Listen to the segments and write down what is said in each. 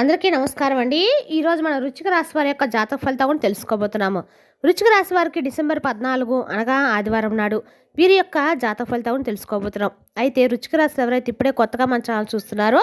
అందరికీ నమస్కారం అండి. ఈరోజు మన రుచిక రాశి వారి యొక్క జాతక ఫలితం కూడా తెలుసుకోబోతున్నాము. రుచిక రాశి వారికి డిసెంబర్ పద్నాలుగు అనగా ఆదివారం నాడు వీరి యొక్క జాతక ఫలితం తెలుసుకోబోతున్నాం. అయితే రుచిక రాశి ఎవరైతే ఇప్పుడే కొత్తగా మన ఛానల్ చూస్తున్నారో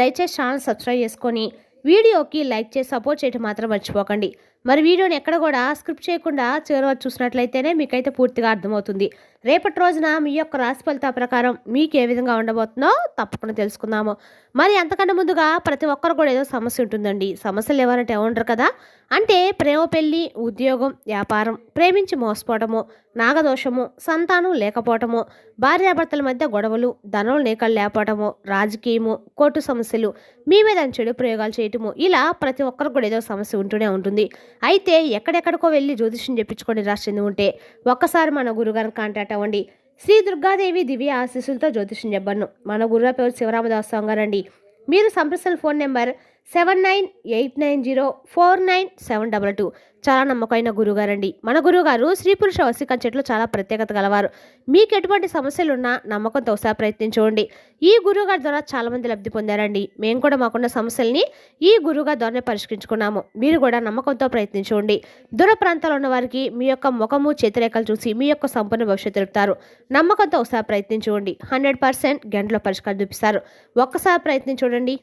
దయచేసి ఛానల్ సబ్స్క్రైబ్ చేసుకొని వీడియోకి లైక్ చేసి సపోర్ట్ చేయడం మాత్రం మర్చిపోకండి. మరి వీడియోని ఎక్కడ కూడా స్క్రిప్ట్ చేయకుండా చివరి వరకు చూసినట్లయితేనే మీకైతే పూర్తిగా అర్థమవుతుంది. రేపటి రోజున మీ యొక్క రాశి ఫలితాల ప్రకారం మీకు ఏ విధంగా ఉండబోతుందో తప్పకుండా తెలుసుకుందాము. మరి అంతకన్నా ముందుగా ప్రతి ఒక్కరు కూడా ఏదో సమస్య ఉంటుందండి. సమస్యలు ఎవరంటే ఉండరు కదా. అంటే ప్రేమ పెళ్ళి ఉద్యోగం వ్యాపారం ప్రేమించి మోసపోవటము నాగదోషము సంతానం లేకపోవటము భార్యాభర్తల మధ్య గొడవలు ధనం లేకలు లేకపోవటము రాజకీయము కోర్టు సమస్యలు మీ మీద చెడు ప్రయోగాలు చేయటము ఇలా ప్రతి ఒక్కరికి కూడా ఏదో సమస్య ఉంటూనే ఉంటుంది. అయితే ఎక్కడెక్కడికో వెళ్ళి జ్యోతిష్యం చెప్పించుకొని రాసింది ఉంటే ఒక్కసారి మన గురుగారిని కాంటాక్ట్ అవ్వండి. శ్రీ దుర్గాదేవి దివ్య ఆశీస్సులతో జ్యోతిష్యం చెప్పను మన గురువు పేరు శివరామదాస్ స్వామి గారండి మీరు సంప్రసల్ phone number seven nine eight nine zero four nine seven double two. చాలా నమ్మకమైన గురుగారండి మన గురువుగారు స్త్రీ పురుష వసికం చెట్లు చాలా ప్రత్యేకత గలవారు. మీకు ఎటువంటి సమస్యలున్నా నమ్మకంతో ఒకసారి ప్రయత్నించుకోండి ఈ గురుగారి ద్వారా చాలామంది లబ్ధి పొందారండి. మేము కూడా మాకున్న సమస్యల్ని ఈ గురుగారి ద్వారానే పరిష్కరించుకున్నాము. మీరు కూడా నమ్మకంతో ప్రయత్నించుకోండి దూర ప్రాంతాల్లో ఉన్న వారికి మీ యొక్క ముఖము చేతిరేఖలు చూసి మీ యొక్క సంపూర్ణ భవిష్యత్తు తెలుపుతారు. నమ్మకంతో ఒకసారి ప్రయత్నించుకోండి హండ్రెడ్ పర్సెంట్ గంటలో పరిష్కారం చూపిస్తారు. ఒక్కసారి ప్రయత్నించండి.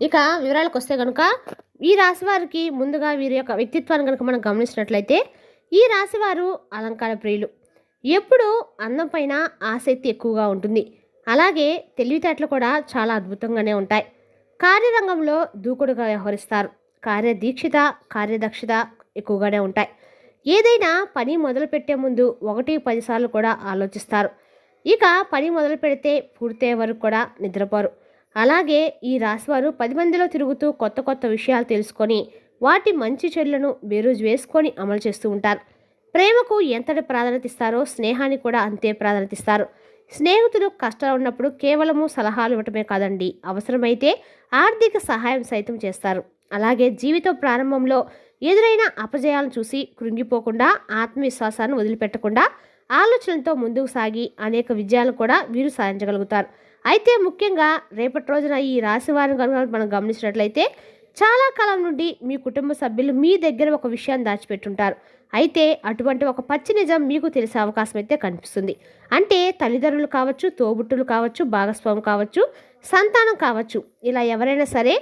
ఇక వివరాలకు వస్తే కనుక ఈ రాశి వారికి ముందుగా వీరి యొక్క వ్యక్తిత్వాన్ని కనుక మనం గమనించినట్లయితే ఈ రాశి వారు అలంకార ప్రియులు. ఎప్పుడూ అందం పైన ఆసక్తి ఎక్కువగా ఉంటుంది. అలాగే తెలివితేటలు కూడా చాలా అద్భుతంగానే ఉంటాయి. కార్యరంగంలో దూకుడుగా వ్యవహరిస్తారు. కార్యదీక్షిత కార్యదక్షత ఎక్కువగానే ఉంటాయి. ఏదైనా పని మొదలు పెట్టే ముందు ఒకటి పదిసార్లు కూడా ఆలోచిస్తారు. ఇక పని మొదలు పెడితే పూర్తయ్యే వరకు కూడా నిద్రపోరు. అలాగే ఈ రాశివారు పది మందిలో తిరుగుతూ కొత్త కొత్త విషయాలు తెలుసుకొని వాటి మంచి చెడులను బేరుజు వేసుకొని అమలు చేస్తూ ఉంటారు. ప్రేమకు ఎంతటి ప్రాధాన్యత ఇస్తారో స్నేహానికి కూడా అంతే ప్రాధాన్యత ఇస్తారు. స్నేహితులు కష్టాలు ఉన్నప్పుడు కేవలము సలహాలు ఇవ్వటమే కాదండి అవసరమైతే ఆర్థిక సహాయం సైతం చేస్తారు. అలాగే జీవితం ప్రారంభంలో ఎదురైన అపజయాలను చూసి కృంగిపోకుండా ఆత్మవిశ్వాసాన్ని వదిలిపెట్టకుండా ఆలోచనలతో ముందుకు సాగి అనేక విజయాలు కూడా వీరు సాధించగలుగుతారు. అయితే ముఖ్యంగా రేపటి రోజున ఈ రాశి వారిని కనుక మనం గమనించినట్లయితే చాలా కాలం నుండి మీ కుటుంబ సభ్యులు మీ దగ్గర ఒక విషయాన్ని దాచిపెట్టుంటారు. అయితే అటువంటి ఒక పచ్చి నిజం మీకు తెలిసే అవకాశం అయితే కనిపిస్తుంది. అంటే తల్లిదండ్రులు కావచ్చు తోబుట్టులు కావచ్చు భాగస్వామి కావచ్చు సంతానం కావచ్చు ఇలా ఎవరైనా సరే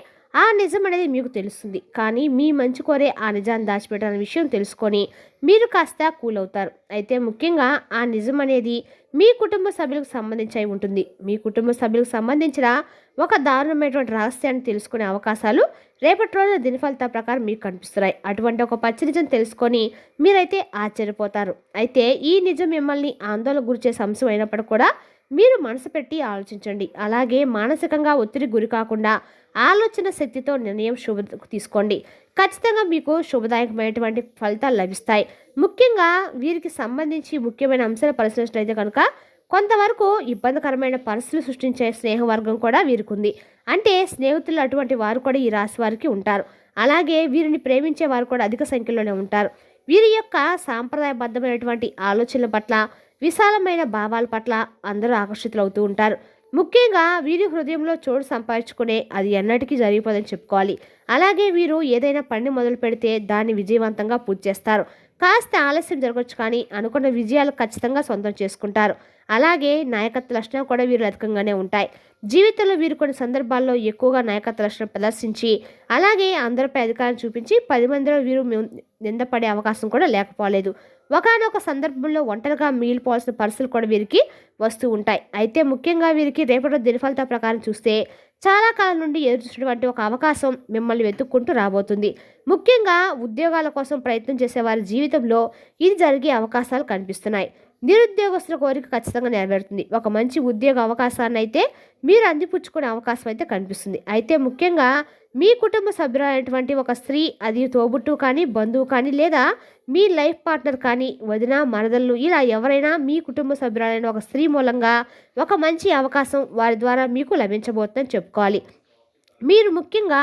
ఆ నిజం అనేది మీకు తెలుస్తుంది. కానీ మీ మంచి కోరే ఆ నిజాన్ని దాచిపెట్టాలనే విషయం తెలుసుకొని మీరు కాస్త కూల్ అవుతారు. అయితే ముఖ్యంగా ఆ నిజం అనేది మీ కుటుంబ సభ్యులకు సంబంధించి అయి ఉంటుంది. మీ కుటుంబ సభ్యులకు సంబంధించిన ఒక దారుణమైనటువంటి రహస్యాన్ని తెలుసుకునే అవకాశాలు రేపటి రోజున దిన ఫలితాల ప్రకారం మీకు కనిపిస్తున్నాయి. అటువంటి ఒక పచ్చి నిజం తెలుసుకొని మీరైతే ఆశ్చర్యపోతారు. అయితే ఈ నిజం మిమ్మల్ని ఆందోళన గురిచేసే అంశం అయినప్పుడు కూడా మీరు మనసు పెట్టి ఆలోచించండి. అలాగే మానసికంగా ఒత్తిడి గురి కాకుండా ఆలోచన శక్తితో నిర్ణయం శుభ తీసుకోండి. ఖచ్చితంగా మీకు శుభదాయకమైనటువంటి ఫలితాలు లభిస్తాయి. ముఖ్యంగా వీరికి సంబంధించి ముఖ్యమైన అంశాలు పరిశీలించినట్లయితే కనుక కొంతవరకు ఇబ్బందికరమైన పరిస్థితులు సృష్టించే స్నేహవర్గం కూడా వీరికి ఉంది అంటే స్నేహితులు అటువంటి వారు కూడా ఈ రాశి వారికి ఉంటారు. అలాగే వీరిని ప్రేమించే వారు కూడా అధిక సంఖ్యలోనే ఉంటారు. వీరి యొక్క సాంప్రదాయబద్ధమైనటువంటి ఆలోచనల పట్ల విశాలమైన భావాల పట్ల అందరూ ఆకర్షితులవుతూ ఉంటారు. ముఖ్యంగా వీరి హృదయంలో చోటు సంపాదించుకునే అది ఎన్నటికీ జరిగిపోదని చెప్పుకోవాలి. అలాగే వీరు ఏదైనా పని మొదలు పెడితే దాన్ని విజయవంతంగా పూర్తి చేస్తారు. కాస్త ఆలస్యం జరగవచ్చు కానీ అనుకున్న విజయాలు ఖచ్చితంగా సొంతం చేసుకుంటారు. అలాగే నాయకత్వ లక్షణాలు కూడా వీరు అధికంగానే ఉంటాయి. జీవితంలో వీరు కొన్ని సందర్భాల్లో ఎక్కువగా నాయకత్వ లక్షణం ప్రదర్శించి అలాగే అందరిపై అధికారం చూపించి పది మందిలో వీరు నిందపడే అవకాశం కూడా లేకపోలేదు. ఒకనొక సందర్భంలో ఒంటరిగా మిగిలిపోవాల్సిన పరిస్థితులు కూడా వీరికి వస్తూ ఉంటాయి. అయితే ముఖ్యంగా వీరికి రేపటి దినఫలిత ప్రకారం చూస్తే చాలా కాలం నుండి ఎదురుచున్నటువంటి ఒక అవకాశం మిమ్మల్ని వెతుక్కుంటూ రాబోతుంది. ముఖ్యంగా ఉద్యోగాల కోసం ప్రయత్నం చేసే వారి జీవితంలో ఇది జరిగే అవకాశాలు కనిపిస్తున్నాయి. నిరుద్యోగస్తుల కోరిక ఖచ్చితంగా నెరవేరుతుంది. ఒక మంచి ఉద్యోగ అవకాశాన్ని అయితే మీరు అందిపుచ్చుకునే అవకాశం అయితే కనిపిస్తుంది. అయితే ముఖ్యంగా మీ కుటుంబ సభ్యులైనటువంటి ఒక స్త్రీ అది తోబుట్టు కానీ బంధువు కానీ లేదా మీ లైఫ్ పార్ట్నర్ కానీ వదిన మరదళ్ళు ఇలా ఎవరైనా మీ కుటుంబ సభ్యులైన ఒక స్త్రీ మూలంగా ఒక మంచి అవకాశం వారి ద్వారా మీకు లభించబోతుందని చెప్పుకోవాలి. మీరు ముఖ్యంగా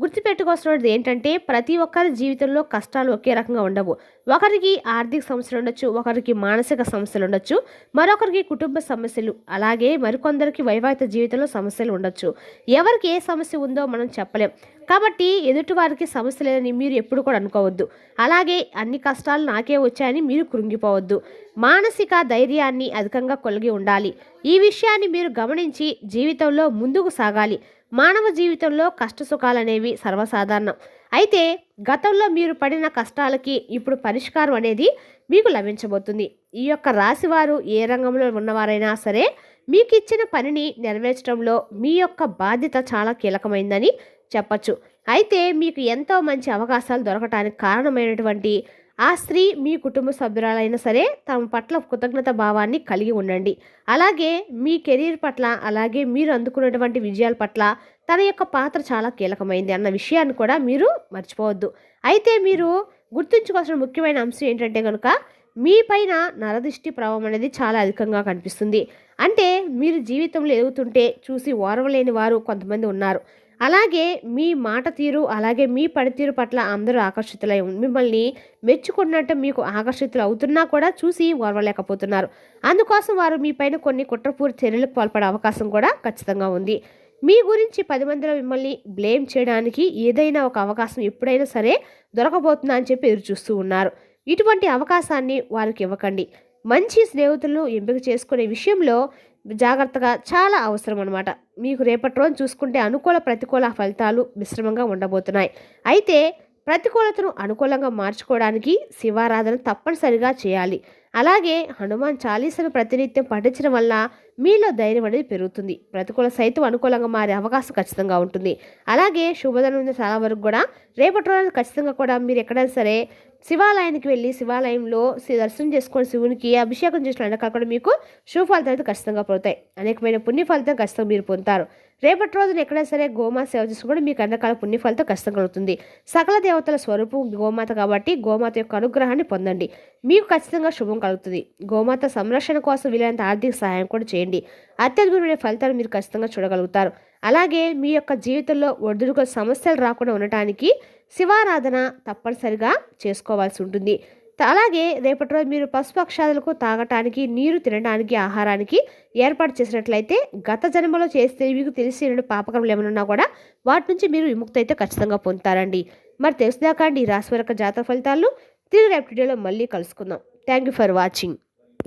గుర్తుపెట్టుకోవాల్సినది ఏంటంటే ప్రతి ఒక్కరి జీవితంలో కష్టాలు ఒకే రకంగా ఉండవు. ఒకరికి ఆర్థిక సమస్యలు ఉండొచ్చు ఒకరికి మానసిక సమస్యలు ఉండొచ్చు మరొకరికి కుటుంబ సమస్యలు అలాగే మరికొందరికి వైవాహిక జీవితంలో సమస్యలు ఉండొచ్చు. ఎవరికి ఏ సమస్య ఉందో మనం చెప్పలేం. కాబట్టి ఎదుటివారికి సమస్య లేదని మీరు ఎప్పుడు కూడా అనుకోవద్దు. అలాగే అన్ని కష్టాలు నాకే వచ్చాయని మీరు కృంగిపోవద్దు. మానసిక ధైర్యాన్ని అధికంగా కొలిగి ఉండాలి. ఈ విషయాన్ని మీరు గమనించి జీవితంలో ముందుకు సాగాలి. మానవ జీవితంలో కష్ట సుఖాలనేవి సర్వసాధారణం. అయితే గతంలో మీరు పడిన కష్టాలకి ఇప్పుడు పరిష్కారం అనేది మీకు లభించబోతుంది. ఈ యొక్క రాశివారు ఏ రంగంలో ఉన్నవారైనా సరే మీకు ఇచ్చిన పనిని నెరవేర్చడంలో మీ యొక్క బాధ్యత చాలా కీలకమైందని చెప్పచ్చు. అయితే మీకు ఎంతో మంచి అవకాశాలు దొరకటానికి కారణమైనటువంటి ఆ స్త్రీ మీ కుటుంబ సభ్యురాలైనా సరే తమ పట్ల కృతజ్ఞత భావాన్ని కలిగి ఉండండి. అలాగే మీ కెరీర్ పట్ల అలాగే మీరు అందుకున్నటువంటి విజయాల పట్ల తన యొక్క పాత్ర చాలా కీలకమైంది అన్న విషయాన్ని కూడా మీరు మర్చిపోవద్దు. అయితే మీరు గుర్తుంచుకోవాల్సిన ముఖ్యమైన అంశం ఏంటంటే కనుక మీ పైన నరదృష్టి ప్రభావం అనేది చాలా అధికంగా కనిపిస్తుంది. అంటే మీరు జీవితంలో ఎదుగుతుంటే చూసి ఓర్వలేని వారు కొంతమంది ఉన్నారు. అలాగే మీ మాట తీరు అలాగే మీ పనితీరు పట్ల అందరూ ఆకర్షితులై మిమ్మల్ని మెచ్చుకున్నట్టు మీకు ఆకర్షితులు అవుతున్నా కూడా చూసి ఓర్వలేకపోతున్నారు అందుకోసం వారు మీ పైన కొన్ని కుట్రపూరి చర్యలకు పాల్పడే అవకాశం కూడా ఖచ్చితంగా ఉంది. మీ గురించి పది మందిలో మిమ్మల్ని బ్లేమ్ చేయడానికి ఏదైనా ఒక అవకాశం ఎప్పుడైనా సరే దొరకబోతుందా అని చెప్పి ఎదురు చూస్తూ ఉన్నారు. ఇటువంటి అవకాశాన్ని వారికి ఇవ్వకండి. మంచి స్నేహితులను ఎంపిక చేసుకునే విషయంలో జాగ్రత్తగా చాలా అవసరం అనమాట మీకు రేపటి రోజు చూసుకుంటే అనుకూల ప్రతికూల ఫలితాలు మిశ్రమంగా ఉండబోతున్నాయి. అయితే ప్రతికూలతను అనుకూలంగా మార్చుకోవడానికి శివారాధన తప్పనిసరిగా చేయాలి. అలాగే హనుమాన్ చాలీసను ప్రతినిత్యం పఠించడం వల్ల మీలో ధైర్యం అనేది పెరుగుతుంది. ప్రతికూల సైతం అనుకూలంగా మారే అవకాశం ఖచ్చితంగా ఉంటుంది. అలాగే శుభదనం ఉంది చాలా వరకు కూడా రేపటి రోజు ఖచ్చితంగా కూడా మీరు ఎక్కడైనా సరే శివాలయానికి వెళ్ళి శివాలయంలో దర్శనం చేసుకొని శివునికి అభిషేకం చేసిన కూడా మీకు శుభ ఫలితాలు అయితే ఖచ్చితంగా పొందుతాయి. అనేకమైన పుణ్య ఫలితం ఖచ్చితంగా మీరు పొందుతారు. రేపటి రోజున ఎక్కడైనా సరే గోమాత సేవ చేసుకుంటే మీకు అన్నకాల పుణ్యఫలితం కష్టం ఖచ్చితంగా కలుగుతుంది. సకల దేవతల స్వరూపం గోమాత కాబట్టి గోమాత యొక్క అనుగ్రహాన్ని పొందండి. మీకు ఖచ్చితంగా శుభం కలుగుతుంది. గోమాత సంరక్షణ కోసం వీలైనంత ఆర్థిక సహాయం కూడా చేయండి. అత్యద్భుతమైన ఫలితాలు మీరు ఖచ్చితంగా చూడగలుగుతారు. అలాగే మీ యొక్క జీవితంలో ఒడిదుడుకు సమస్యలు రాకుండా ఉండటానికి శివారాధన తప్పనిసరిగా చేసుకోవాల్సి ఉంటుంది. అలాగే రేపటి రోజు మీరు పశుపక్షాదులకు తాగటానికి నీరు తినడానికి ఆహారానికి ఏర్పాటు చేసినట్లయితే గత జన్మలో చేస్తే మీకు తెలిసిన పాపకరములు ఏమైనా ఉన్నా కూడా వాటి నుంచి మీరు విముక్తి అయితే ఖచ్చితంగా పొందుతారండి. మరి తెలుసుదాకా అండి ఈ రాశి వరకు జాతక ఫలితాలు. తిరిగి రేపు వీడియోలో మళ్ళీ కలుసుకుందాం. Thank you for watching